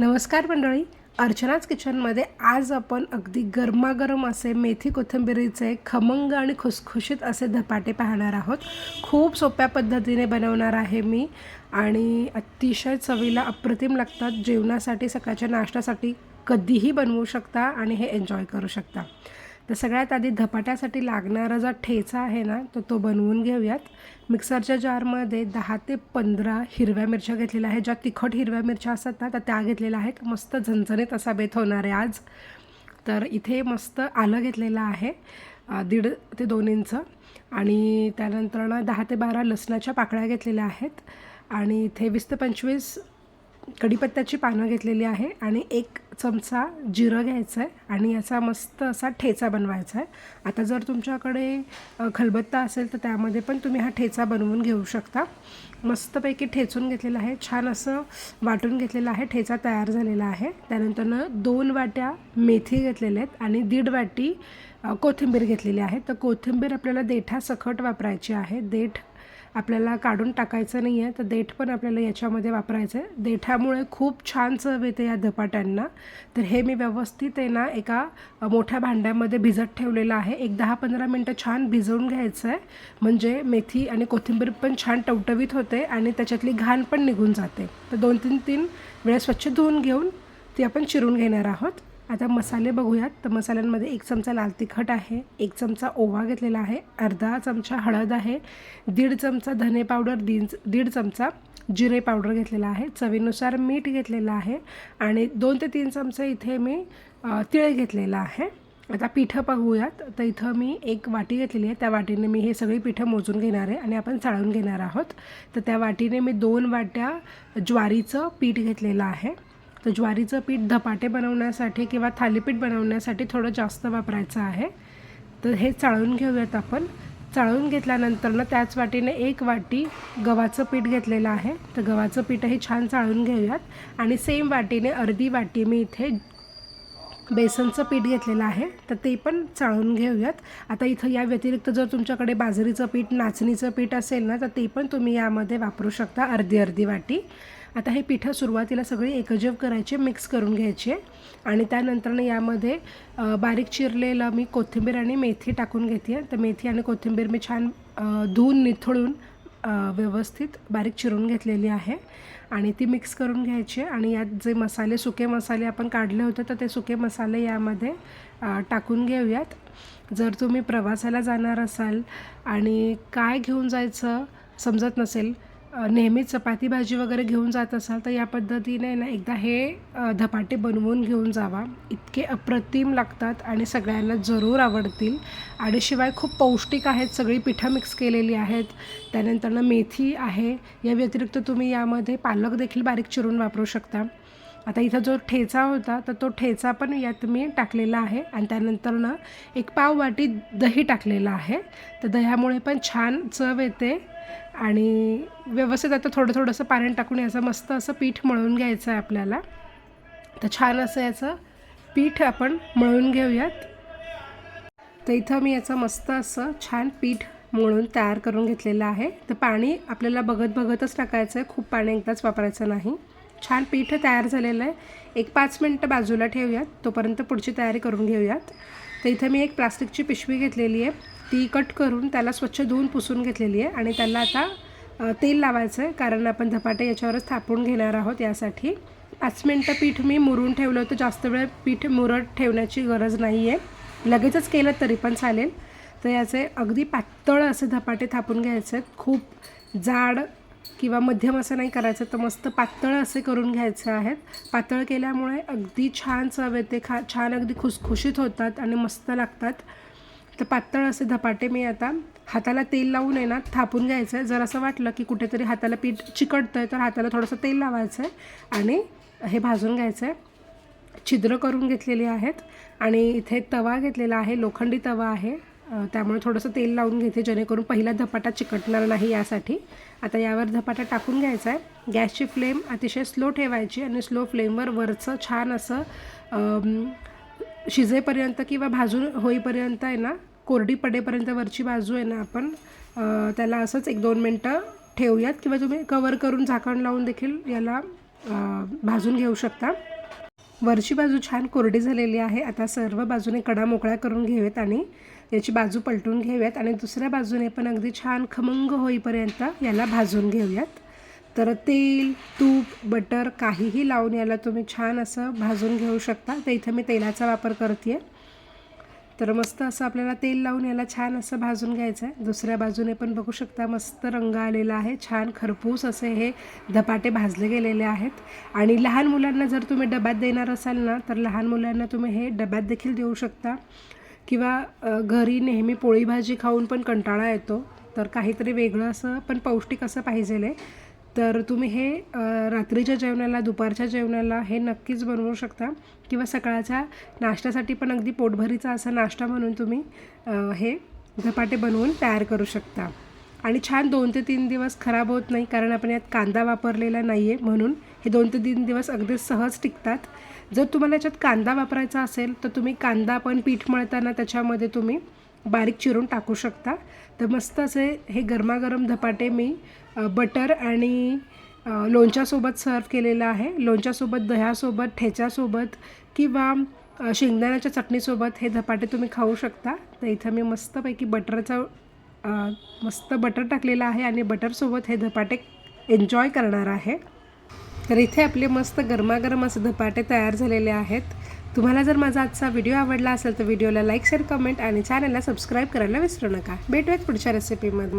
नमस्कार मंडळी. अर्चनाच किचनमध्ये आज आपण अगदी गरमागरम असे मेथी कोथिंबिरीचे खमंग आणि खुसखुशीत असे धपाटे पाहणार आहोत. खूप सोप्या पद्धतीने बनवणार आहे मी आणि अतिशय चवीला अप्रतिम लागतात. जेवणासाठी सकाळच्या नाश्त्यासाठी कधीही बनवू शकता आणि हे एन्जॉय करू शकता. तर सगळ्यात आधी धपाट्यासाठी लागणारा जो ठेचा आहे ना तर तो बनवून घेऊयात. मिक्सरच्या जारमध्ये दहा ते पंधरा हिरव्या मिरच्या घेतलेल्या आहेत. ज्या तिखट हिरव्या मिरच्या असतात ना तर त्या घेतलेल्या आहेत. मस्त झणझणीत असा बेत होणार आहे आज. तर इथे मस्त आलं घेतलेलं आहे दीड ते दोन इंच. आणि त्यानंतर ना दहा ते बारा लसणाच्या पाकळ्या घेतलेल्या आहेत. आणि इथे वीस ते पंचवीस कढीपत्त्याची पानं घेतलेली आहे आणि एक चमचा जिरं घ्यायचं आहे आणि याचा मस्त असा ठेचा बनवायचा आहे. आता जर तुमच्याकडे खलबत्ता असेल तर त्यामध्ये पण तुम्ही हा ठेचा बनवून घेऊ शकता. मस्तपैकी ठेचून घेतलेला आहे. छान असं वाटून घेतलेलं आहे. ठेचा तयार झालेला आहे. त्यानंतरनं दोन वाट्या मेथी घेतलेल्या आहेत आणि दीड वाटी कोथिंबीर घेतलेली आहे. तर कोथिंबीर आपल्याला देठासकट वापरायची आहे. देठ आपल्याला काढून टाकायचं नाही आहे तर देठ पण आपल्याला याच्यामध्ये वापरायचं आहे देठामुळे खूप छान चव येते या धपाट्यांना. तर हे मी व्यवस्थित आहे ना एका मोठ्या भांड्यामध्ये भिजत ठेवलेलं आहे. एक दहा पंधरा मिनटं छान भिजवून घ्यायचं आहे म्हणजे मेथी आणि कोथिंबीर पण छान टवटवीत होते आणि त्याच्यातली घाण पण निघून जाते. तर दोन तीन तीन वेळा स्वच्छ धुवून घेऊन ती आपण चिरून घेणार आहोत. आता मसाले बघूयात. तर मसाल्यांमध्ये एक चमचा लाल तिखट आहे एक चमचा ओवा घेतलेला आहे अर्धा चमचा हळद आहे दीड चमचा धने पावडर दीन दीड चमचा जिरे पावडर घेतलेला आहे चवीनुसार मीठ घेतलेलं आहे आणि दोन ते तीन चमचे इथे मी तिळ घेतलेलं आहे. आता पिठं पाहूयात तर इथं मी एक वाटी घेतलेली आहे. त्या वाटीने मी हे सगळी पिठं मोजून घेणार आहे आणि आपण चाळून घेणार आहोत. तर त्या वाटीने मी दोन वाट्या ज्वारीचं पीठ घेतलेलं आहे. तर ज्वारीचं पीठ धपाटे बनवण्यासाठी किंवा थालीपीठ बनवण्यासाठी थोडं जास्त वापरायचं आहे. तर हे चाळून घेऊयात आपण. चाळून घेतल्यानंतर ना त्याच वाटीने एक वाटी गव्हाचं पीठ घेतलेलं आहे. तर गव्हाचं पीठही छान चाळून घेऊयात. आणि सेम वाटीने अर्धी वाटी मी इथे बेसनचं पीठ घेतलेलं आहे. तर ते पण चाळून घेऊयात. आता इथं या व्यतिरिक्त जर तुमच्याकडे बाजरीचं पीठ नाचणीचं पीठ असेल ना तर ते पण तुम्ही यामध्ये वापरू शकता अर्धी अर्धी वाटी. आता हे पिठं सुरुवातीला सगळी एकजीव करायचे मिक्स करून घ्यायचे. आणि त्यानंतरनं यामध्ये बारीक चिरलेलं मी कोथिंबीर आणि मेथी टाकून घेते. तर मेथी आणि कोथिंबीर मी छान धुवून निथळून व्यवस्थित बारीक चिरून घेतलेली आहे. आणि ती मिक्स करून घ्यायची. आणि यात जे मसाले सुके मसाले आपण काढले होते तर ते सुके मसाले यामध्ये टाकून घेऊयात. जर तुम्ही प्रवासाला जाणार असाल आणि काय घेऊन जायचं समजत नसेल नेहमी चपाती भाजी वगैरे घेऊन जात असाल तर या पद्धतीने ना एकदा हे धपाटे बनवून घेऊन जावा. इतके अप्रतिम लागतात आणि सगळ्यांना जरूर आवडतील. आणि शिवाय खूप पौष्टिक आहेत सगळी पिठं मिक्स केलेली आहेत. त्यानंतरनं मेथी आहे. या व्यतिरिक्त तुम्ही यामध्ये पालक देखील बारीक चिरून वापरू शकता. आता इथं जो ठेचा होता तर तो ठेचा पण यात मी टाकलेला आहे. आणि त्यानंतरनं एक पाव वाटी दही टाकलेलं आहे. तर दह्यामुळे पण छान चव येते. आणि व्यवस्थित आता थोडं थोडंसं पाणी टाकून याचं मस्त असं पीठ मळून घ्यायचं आहे आपल्याला. तर छान असं याचं पीठ आपण मळून घेऊयात. तर इथं मी याचं मस्त असं छान पीठ मळून तयार करून घेतलेलं आहे. तर पाणी आपल्याला बघत बघतच टाकायचं आहे. खूप पाणी एकदाच वापरायचं नाही. छान पीठ तयार झालेलं आहे. एक पाच मिनटं बाजूला ठेवूयात. तोपर्यंत पुढची तयारी करून घेऊयात. तर इथं मी एक प्लास्टिकची पिशवी घेतलेली आहे. ती कट करून त्याला स्वच्छ धुवून पुसून घेतलेली आहे आणि त्याला आता तेल लावायचं आहे कारण आपण धपाटे याच्यावरच थापून घेणार आहोत यासाठी. पाच मिनटं पीठ मी मुरून ठेवलं होतं जास्त वेळ पीठ मुरत ठेवण्याची गरज नाही आहे लगेचच केलं तरी पण चालेल. तर याचे अगदी पातळ असे धपाटे थापून घ्यायचे आहेत. खूप जाड किंवा मध्यम असं नाही करायचं तर मस्त पातळ असे करून घ्यायचे आहेत. पातळ केल्यामुळे अगदी छान चव येते खा छान अगदी खुसखुशीत होतात आणि मस्त लागतात. तर पातळ असे धपाटे मी आता हाताला तेल लावून आहे ना थापून घ्यायचं आहे जर असं वाटलं की कुठेतरी हाताला पीठ चिकटतं आहे तर हाताला थोडंसं तेल लावायचं आहे आणि हे भाजून घ्यायचं आहे छिद्र करून घेतलेली आहेत आणि इथे तवा घेतलेला आहे लोखंडी तवा आहे. त्यामुळे थोडंसं तेल लावून घेते जेणेकरून पहिला धपाटा चिकटणार नाही यासाठी. आता यावर धपाटा टाकून घ्यायचा आहे गॅसची फ्लेम अतिशय स्लो ठेवायची आणि स्लो फ्लेमवर वरचं छान असं शिजेपर्यंत किंवा भाजून होईपर्यंत आहे ना कोरडी पडेपर्यंत वरची बाजू आहे ना आपण त्याला असंच एक दोन मिनटं ठेवूयात किंवा तुम्ही कवर करून झाकण लावून देखील याला भाजून घेऊ शकता. वरची बाजू छान कोरडी झालेली आहे. आता सर्व बाजूने कडा मोकळ्या करून घेऊयात आणि याची बाजू पलटून घेऊयात आणि दुसऱ्या बाजूने पण अगदी छान खमंग होईपर्यंत याला भाजून घेऊयात. तर तेल तूप बटर काहीही लावून याला तुम्ही छान असं भाजून घेऊ शकता. तर इथं मी तेलाचा वापर करते तर मस्त असं आपल्याला तेल लावून याला छान असं भाजून घ्यायचं आहे. दुसऱ्या बाजूने पण बघू शकता मस्त रंग आलेला आहे. छान खरपूस असे हे धपाटे भाजले गेलेले आहेत. आणि लहान मुलांना जर तुम्ही डब्यात देणार असाल ना तर लहान मुलांना तुम्ही हे डब्यात देखील देऊ शकता. किंवा घरी नेहमी पोळी भाजी खाऊन पण कंटाळा येतो. तर काहीतरी वेगळं असं पण पौष्टिक असं पाहिजे आहे. तर तुम्ही हे रात्रीच्या जेवणाला दुपारच्या जेवणाला हे नक्कीच बनवू शकता. किंवा सकाळच्या नाश्त्यासाठी पण अगदी पोटभरीचा असा नाश्ता म्हणून तुम्ही हे झपाटे बनवून तयार करू शकता. आणि छान दोन ते तीन दिवस खराब होत नाही कारण आपण यात कांदा वापरलेला नाही आहे म्हणून. हे दोन ते तीन दिवस अगदी सहज टिकतात. जर तुम्हाला याच्यात कांदा वापरायचा असेल तर तुम्ही कांदा पण पीठ मळताना त्याच्यामध्ये तुम्ही बारीक चिरून टाकू शकता. तर मस्त असे हे गरमागरम धपाटे मी बटर आणि लोणच्यासोबत सर्व केलेलं आहे. लोणच्यासोबत दह्यासोबत ठेच्यासोबत किंवा शेंगदाण्याच्या चटणीसोबत हे धपाटे तुम्ही खाऊ शकता. तर इथं मी मस्तपैकी बटरचा मस्त बटर टाकलेलं आहे आणि बटरसोबत हे धपाटे एन्जॉय करणार आहे. तर इथे आपले मस्त गरमागरम असे धपाटे तयार झालेले आहेत. तुम्हाला जर माझा आजचा व्हिडिओ आवडला असेल तर व्हिडिओला लाईक शेअर कमेंट आणि चॅनलला सबस्क्राईब करायला विसरू नका. भेटूयात पुढच्या रेसिपीमध्ये